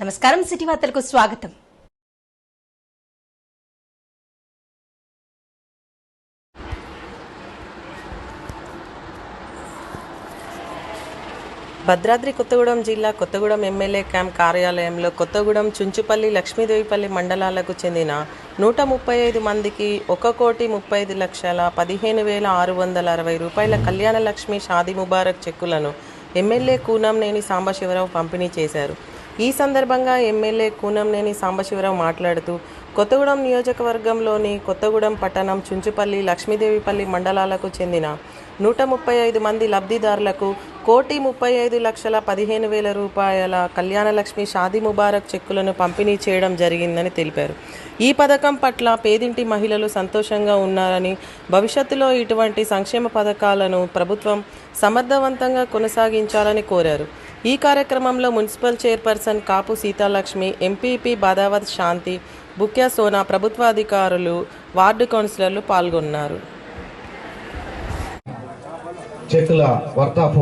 నమస్కారం సిటీ వార్తలకు స్వాగతం. భద్రాద్రి కొత్తగూడెం జిల్లా కొత్తగూడెం ఎమ్మెల్యే క్యాంప్ కార్యాలయంలో కొత్తగూడెం చుంచుపల్లి లక్ష్మీదేవిపల్లి మండలాలకు చెందిన నూట ముప్పై ఐదు మందికి ఒక కోటి ముప్పై ఐదు లక్షల పదిహేను వేల ఆరు వందల అరవై రూపాయల కళ్యాణ లక్ష్మి షాది ముబారక్ చెక్కులను ఎమ్మెల్యే కూనంనేని సాంబశివరావు పంపిణీ చేశారు. ఈ సందర్భంగా ఎమ్మెల్యే కూనంనేని సాంబశివరావు మాట్లాడుతూ కొత్తగూడెం నియోజకవర్గంలోని కొత్తగూడెం పట్టణం చుంచుపల్లి లక్ష్మీదేవిపల్లి మండలాలకు చెందిన నూట ముప్పై ఐదు మంది లబ్ధిదారులకు కోటి ముప్పై ఐదు లక్షల పదిహేను వేల రూపాయల కళ్యాణలక్ష్మి షాదీ ముబారక్ చెక్కులను పంపిణీ చేయడం జరిగిందని తెలిపారు. ఈ పథకం పట్ల పేదింటి మహిళలు సంతోషంగా ఉన్నారని భవిష్యత్తులో ఇటువంటి సంక్షేమ పథకాలను ప్రభుత్వం సమర్థవంతంగా కొనసాగించాలని కోరారు. ఈ కార్యక్రమంలో municipal chairperson Kapu Sitalakshmi MPP Badavath Shanti Bukya Sona ప్రభుత్వ అధికారులు వార్డు కౌన్సిలర్లు పాల్గొన్నారు. చెక్కుల వర్త్ ఆఫ్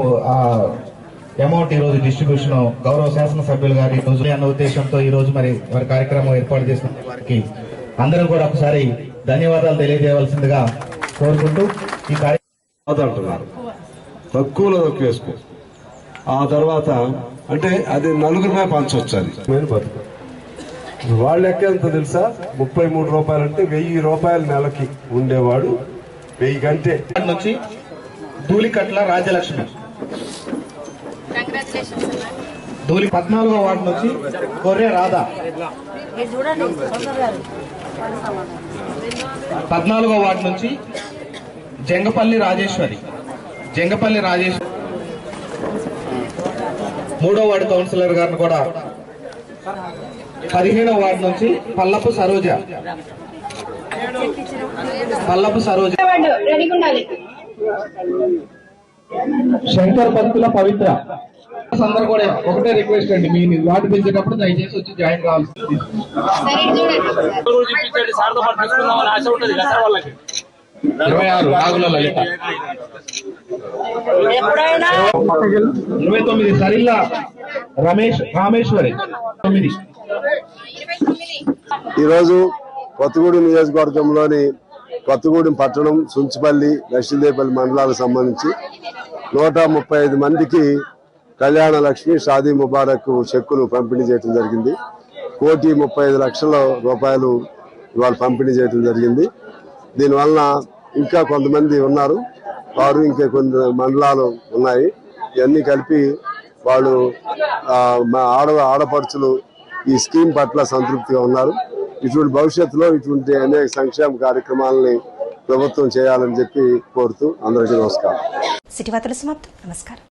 అమౌంట్ ఈ రోజు డిస్ట్రిబ్యూషన్ గౌరవ శాసనసభ్యులు గారి రోజు అన్న ఉద్దేశంతో ఈ రోజు మరి వారి కార్యక్రమం ఏర్పాటు చేసిన వారికి అందరం కూడా ఒకసారి ధన్యవాదాలు తెలియజేయవలసిందిగా కోరుకుంటూ ఈ కార్యక్రమం తక్కువలో తక్కువ వేసుకో. ఆ తర్వాత అంటే అది నలుగురిమే పంచవచ్చు అది నేను బతుకు. వాళ్ళ లెక్క ఎంత తెలుసా? ముప్పై మూడు రూపాయలు అంటే వెయ్యి రూపాయల నెలకి ఉండేవాడు వెయ్యి కంటే. నుంచి ధూళికట్ల రాజ్యలక్ష్మి ధూళి పద్నాలుగో వార్డు నుంచి గొర్రె రాధా. పద్నాలుగో వార్డు నుంచి జంగపల్లి రాజేశ్వరి. జంగపల్లి రాజేశ్వరి. మూడో వార్డు కౌన్సిలర్ గారిని కూడా పదిహేడో వార్డు నుంచి పల్లపు సరోజ. పల్లపు సరోజ. శంకర్ భక్తుల పవిత్ర. అందరూ కూడా ఒకటే రిక్వెస్ట్ అండి మీ వార్డు పిలిచేటప్పుడు దయచేసి వచ్చి జాయిన్ కావాల్సింది ఇరవై ఆరు నాగుల లలిత. ఇరవై తొమ్మిది సరిల్లా రమేష్ రామేశ్వరి. తొమ్మిది. ఈరోజు కొత్తగూడెం నియోజకవర్గంలోని కొత్తగూడెం పట్టణం సుంచుపల్లి లక్ష్మీదేపల్లి మండలాలకు సంబంధించి నూట ముప్పై ఐదు మందికి కళ్యాణ లక్ష్మి షాదీ ముబారక్ చెక్కులు పంపిణీ చేయడం జరిగింది. కోటి ముప్పై ఐదు లక్షల రూపాయలు ఇవాళ పంపిణీ చేయడం జరిగింది. దీనివలన ఇంకా కొంతమంది ఉన్నారు. వారు ఇంకా కొన్ని మండలాలు ఉన్నాయి. ఇవన్నీ కలిపి వాళ్ళు మా ఆడ ఆడపడుచులు ఈ స్కీమ్ పట్ల సంతృప్తిగా ఉన్నారు. ఇటువంటి భవిష్యత్తులో ఇటువంటి అనేక సంక్షేమ కార్యక్రమాలని ప్రభుత్వం చేయాలని చెప్పి కోరుతూ అందరికీ నమస్కారం. సిటీ వార్తలు సమాప్తం. నమస్కారం.